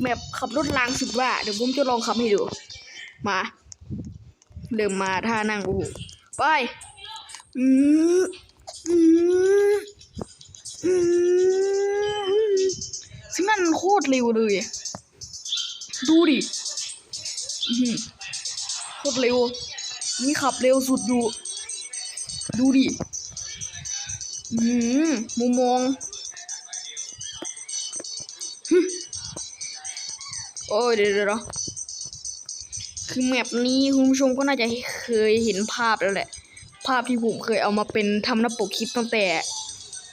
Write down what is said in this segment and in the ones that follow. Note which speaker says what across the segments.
Speaker 1: แมปขับรถรางสุดว่าเดี๋ยวผมจะลองขับให้ดู มาเริ่มมาท่านั่งโอ้โหไปอืมอืมอืมซึ่งนั่นโคตรเร็วเลย ดูดิอื้อหือโคตรเร็ว นี่ขับเร็วสุดอยู่ ดูดิ อืมมุมมอง โอ้ยเดี๋ยวเดี๋ยวเดี๋ยวคือแมปนี้คุณผู้ชมก็น่าจะเคยเห็นภาพแล้วแหละ ภาพที่ผมเคยเอามาเป็นทำหน้าปกคลิปตั้งแต่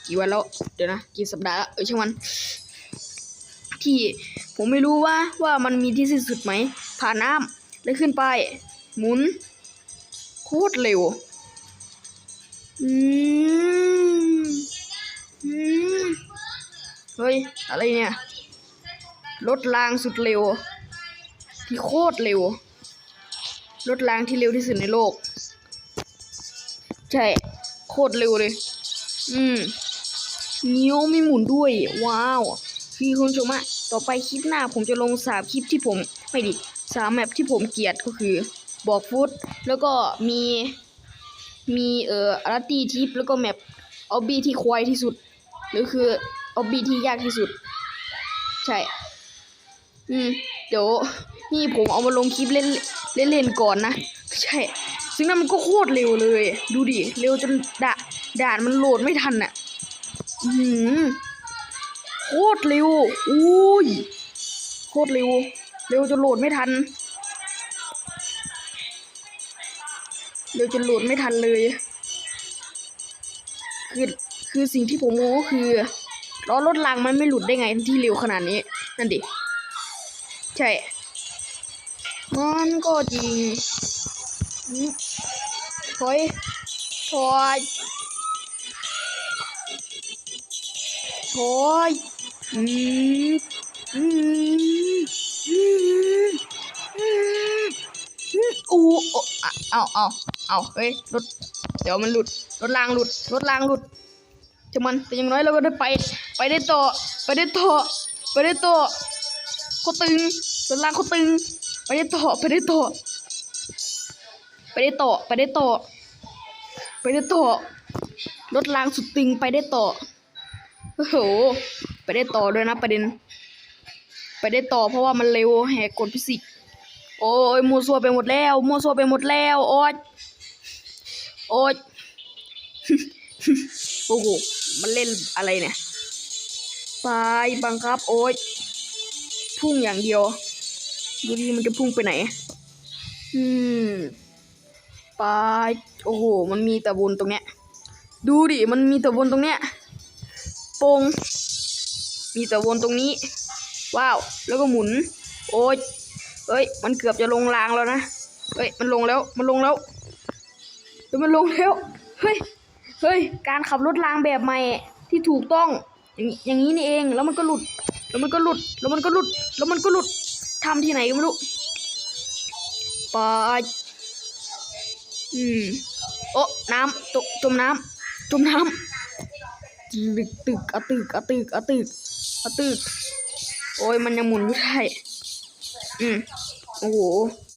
Speaker 1: กี่วันแล้ว เดี๋ยวนะกี่สัปดาห์และเออช่างมัน ที่ผมไม่รู้ว่าว่ามันมีที่สิ้นสุดไหมผ่านน้ำแล้วขึ้นไป หมุน โคตรเร็วอืมอืมเฮ้ย อะไรเนี่ย รถรางสุดเร็ว ที่โคตรเร็ว รถรางที่เร็วที่สุดในโลก ใช่ โคตรเร็วเลย อืมเงี้ยวไม่หมุนด้วย ว้าว คือคุณชมอะต่อไปคลิปหน้าผมจะลงสามคลิปที่ผม ไม่ดิสามแมปที่ผมเกลียดก็คือ บอกฟุต แล้วก็มี มีเอ่ออาร์ตี้ทิปแล้วก็แมปออบบี้ที่ควายที่สุด หรือคือออบบี้ที่ยากที่สุด ใช่ อืม เดี๋ยว นี่ผมเอามาลงคลิปเล่นเล่นๆก่อนนะ ใช่ ซึ่งนั้นมันก็โคตรเร็วเลย ดูดิ เร็วจนด่าด่านมันโหลดไม่ทันอะ อือหือโคตรเร็ว อุ้ย โคตรเร็ว เร็วจนโหลดไม่ทัน เร็วจนโหลดไม่ทันเลย คือ คือสิ่งที่ผมงงก็คือล้อรถรางมันไม่หลุดได้ไงที่เร็วขนาดนี้ นั่นดิ ใช่มันก็จริงอืมถอยถอยถอยอืมอืมอืมอืมอืมโอ้อ้อเอาเอาเอาเฮ้ยรถเดี๋ยวมันหลุดรถรางหลุดรถรางหลุดจะมันแต่อยังน้อยเราก็ได้ไป ไปได้ต่อไปได้ต่อไปได้ต่อ เขาตึงรถรางเขาตึง ไปได้ต่อไปได้ต่อไปได้ต่อไปได้ต่อไปได้ต่อรถรางสุดตึงไปได้ต่อโอ้โห ไปได้ต่อด้วยนะประเด็น ไปได้ต่อเพราะว่ามันเร็วแหกกฎฟิสิกส์โอ้ยมัวซัวไปหมดแล้วมัวซัวไปหมดแล้วโอ๊ยโอ๊ยโอ้โหมันเล่นอะไรเนี่ย ไปบังคับ โอ๊ย พุ่งอย่างเดียว ดูดิมันจะพุ่งไปไหน อืมไปโอ้โห มันมีต่วนตรงเนี้ย ดูดิ มันมีต่วนตรงเนี้ยปง มีต่วนตรงนี้ ว้าว แล้วก็หมุน โอ๊ยเอ้ย มันเกือบจะลงรางแล้วนะเฮ้ย มันลงแล้ว มันลงแล้วเฮ้ยมันลงแล้ว เฮ้ย เฮ้ย การขับรถรางแบบใหม่ที่ถูกต้อง อย่างอย่างนี้นี่เอง แล้วมันก็หลุด แล้วมันก็หลุด แล้วมันก็หลุด แล้วมันก็หลุดทำที่ไหนก็ไม่รู้ไปอืม โอ้น้ำตกจมน้ำจมน้ำตึกตึกอะตึกอะตึกอะตึกอะตึก โอ้ยมันยังหมุนไม่ได้ อืม โอ้โห